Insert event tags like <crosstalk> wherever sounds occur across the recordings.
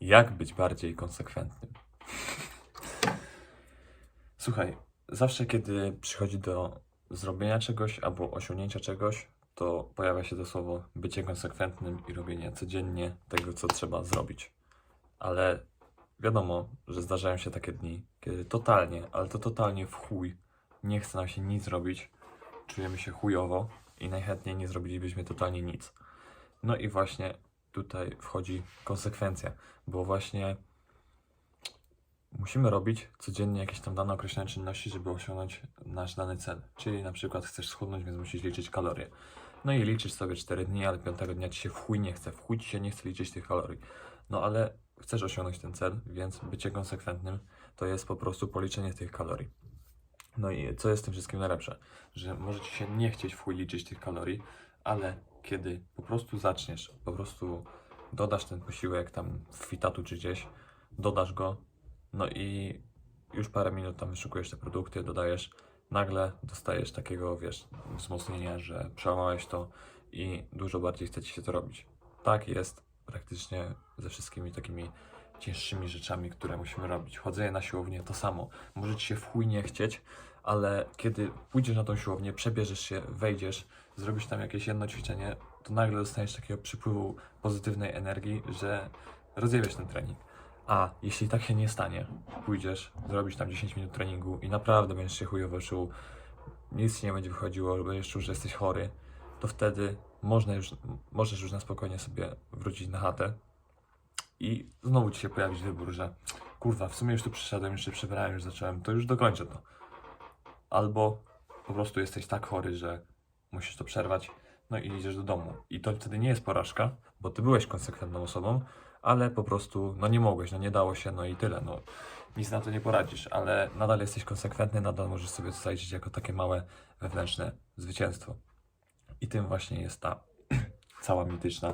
Jak być bardziej konsekwentnym? Słuchaj, zawsze kiedy przychodzi do zrobienia czegoś albo osiągnięcia czegoś, to pojawia się to słowo bycie konsekwentnym i robienie codziennie tego, co trzeba zrobić. Ale wiadomo, że zdarzają się takie dni, kiedy totalnie, ale to totalnie w chuj nie chce nam się nic robić, czujemy się chujowo i najchętniej nie zrobilibyśmy totalnie nic. No i właśnie tutaj wchodzi konsekwencja, bo właśnie musimy robić codziennie jakieś tam dane określone czynności, żeby osiągnąć nasz dany cel. Czyli na przykład chcesz schudnąć, więc musisz liczyć kalorie. No i liczysz sobie 4 dni, ale 5 dnia ci się w chuj nie chce, w chuj ci się nie chce liczyć tych kalorii. No ale chcesz osiągnąć ten cel, więc bycie konsekwentnym to jest po prostu policzenie tych kalorii. No i co jest tym wszystkim najlepsze? Że może ci się nie chcieć w chuj liczyć tych kalorii, ale kiedy po prostu zaczniesz, po prostu dodasz ten posiłek tam w fitatu czy gdzieś, dodasz go, no i już parę minut tam wyszukujesz te produkty, dodajesz, nagle dostajesz takiego, wiesz, wzmocnienia, że przełamałeś to i dużo bardziej chce ci się to robić. Tak jest praktycznie ze wszystkimi takimi cięższymi rzeczami, które musimy robić. Chodzenie na siłownię to samo. Może ci się w chuj nie chcieć, ale kiedy pójdziesz na tą siłownię, przebierzesz się, wejdziesz, zrobisz tam jakieś jedno ćwiczenie, to nagle dostaniesz takiego przypływu pozytywnej energii, że rozjebiesz ten trening. A jeśli tak się nie stanie, pójdziesz, zrobisz tam 10 minut treningu i naprawdę będziesz się chujowo czuł, nic ci nie będzie wychodziło, będziesz czuł, że jesteś chory, to wtedy można już, możesz już na spokojnie sobie wrócić na chatę i znowu ci się pojawić wybór, że kurwa, w sumie już tu przyszedłem, już się przebrałem, już zacząłem, to już dokończę to. Albo po prostu jesteś tak chory, że musisz to przerwać, no i idziesz do domu. I to wtedy nie jest porażka, bo ty byłeś konsekwentną osobą, ale po prostu, no nie mogłeś, no nie dało się, no i tyle, no. Nic na to nie poradzisz, ale nadal jesteś konsekwentny, nadal możesz sobie to zaliczyć jako takie małe wewnętrzne zwycięstwo. I tym właśnie jest ta <clears throat> cała mityczna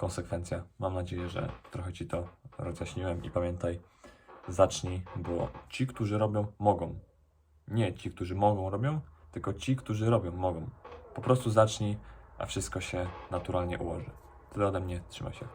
konsekwencja. Mam nadzieję, że trochę Ci to rozjaśniłem i pamiętaj, zacznij, bo ci, którzy robią, mogą. Nie ci, którzy mogą, robią, tylko ci, którzy robią, mogą. Po prostu zacznij, a wszystko się naturalnie ułoży. Tyle ode mnie, trzymaj się.